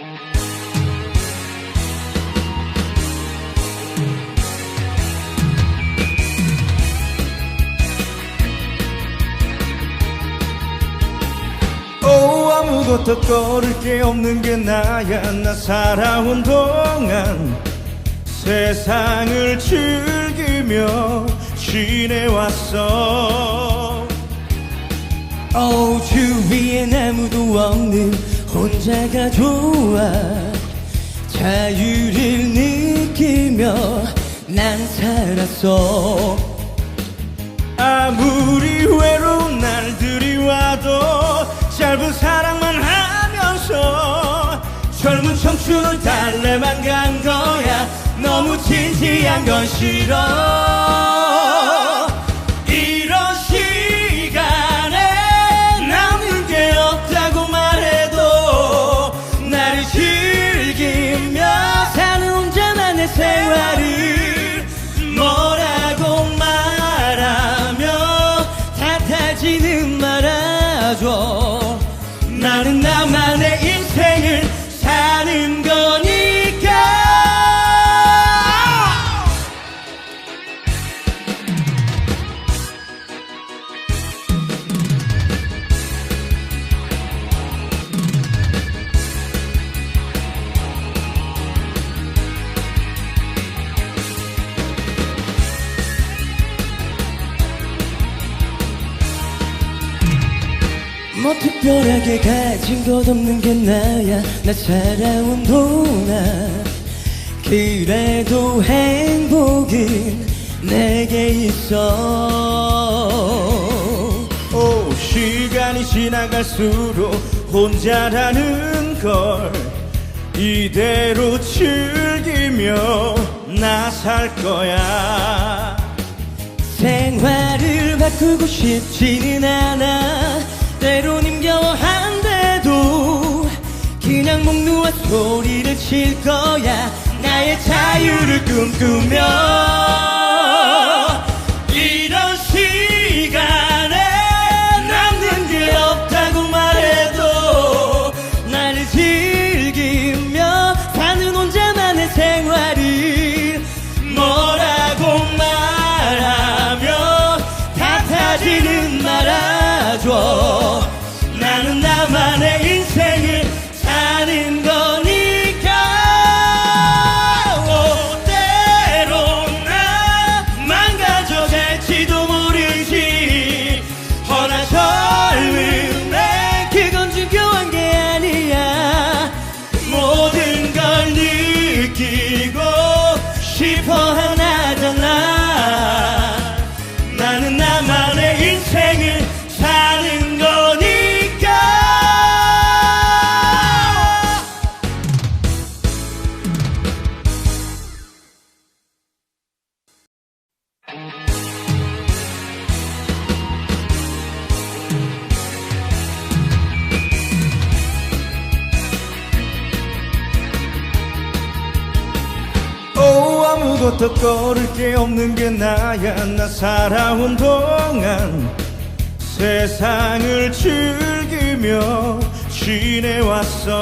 오 아무것도 걸을 게 없는 게 나야. 나 살아온 동안 세상을 즐기며 지내왔어. 오 주위엔 아무도 없는 혼자가 좋아 자유를 느끼며 난 살았어. 아무리 외로운 날들이 와도 짧은 사랑만 하면서 젊은 청춘을 달래만 간 거야. 너무 진지한 건 싫어 뭐 특별하게 가진 것 없는 게 나야. 나 살아온 동안 그래도 행복은 내게 있어. 오 시간이 지나갈수록 혼자라는 걸 이대로 즐기며 나 살 거야. 생활을 바꾸고 싶지는 않아 때론 힘겨워한데도 그냥 목 놓아 소리를 칠 거야. 나의 자유를 꿈꾸며 이런 시간 아무것도 걸을 게 없는 게 나야. 나 살아온 동안 세상을 즐기며 지내왔어.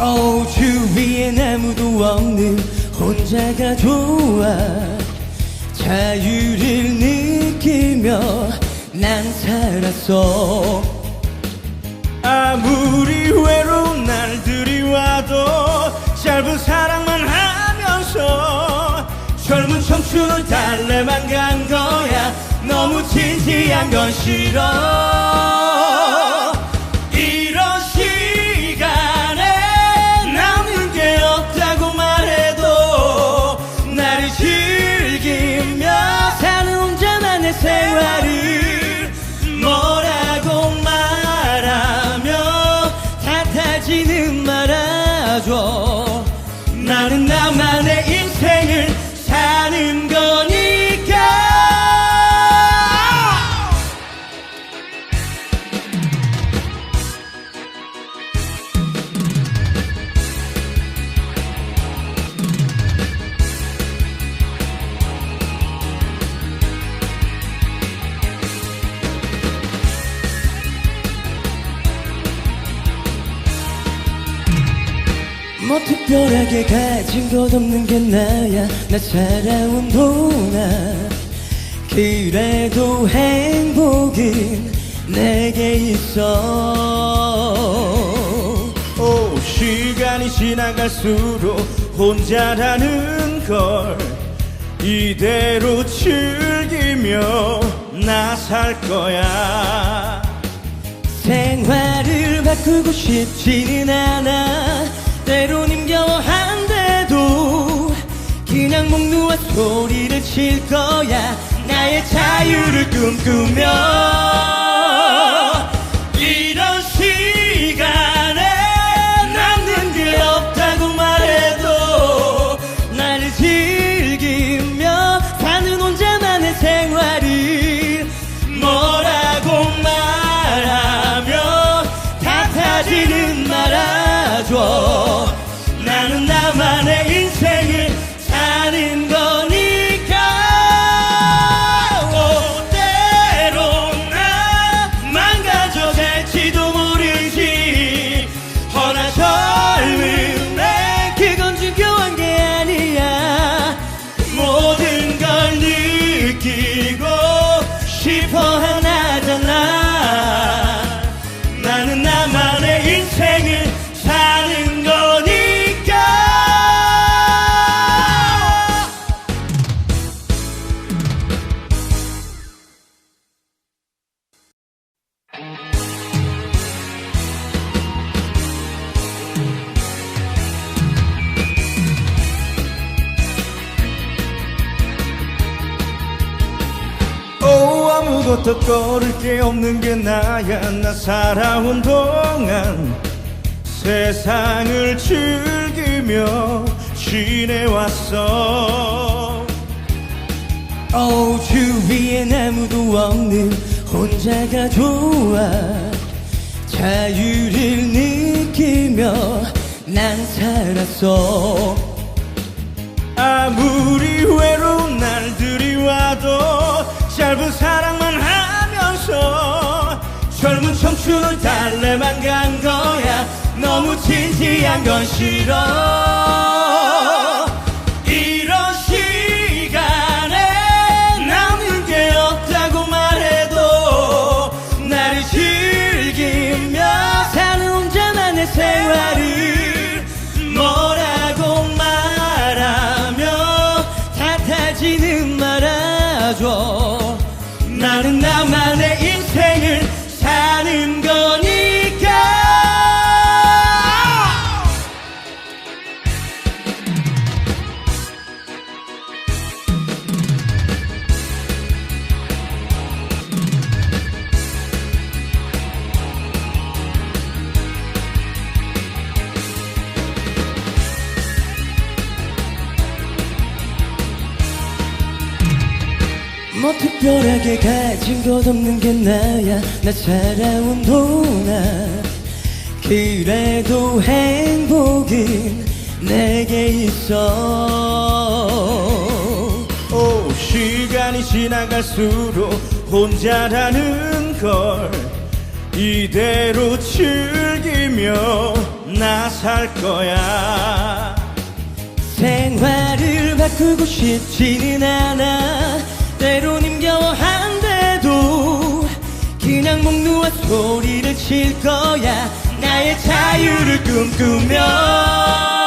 오 주위엔 아무도 없는 혼자가 좋아. 자유를 느끼며 난 살았어. 아무리 외로운 날들이 와도 짧은 사랑만 하 면서 젊은 청춘을 달래만 간 거야. 너무 진지한 건 싫어 뭐 특별하게 가진 것 없는 게 나야. 나 살아온 동안 그래도 행복은 내게 있어. 오 시간이 지나갈수록 혼자라는 걸 이대로 즐기며 나 살 거야. 생활을 바꾸고 싶지는 않아 때론 힘겨워한데도 그냥 목 누워 소리를 칠 거야. 나의 자유를 꿈꾸며 꺼릴 게 없는 게 나야. 나 살아온 동안 세상을 즐기며 지내왔어. 오 주위엔 아무도 없는 혼자가 좋아. 자유를 느끼며 난 살았어 짧은 사랑만 하면서 젊은 청춘을 달래만 간 거야. 너무 진지한 건 싫어 나만의 인생을 사는 거 뭐 특별하게 가진 것 없는 게 나야. 나 살아온 동안 그래도 행복은 내게 있어. 오 시간이 지나갈수록 혼자라는 걸 이대로 즐기며 나 살 거야. 생활을 바꾸고 싶지는 않아. 때론 힘겨워한데도 그냥 목 누워 소리를 칠 거야. 나의 자유를 꿈꾸며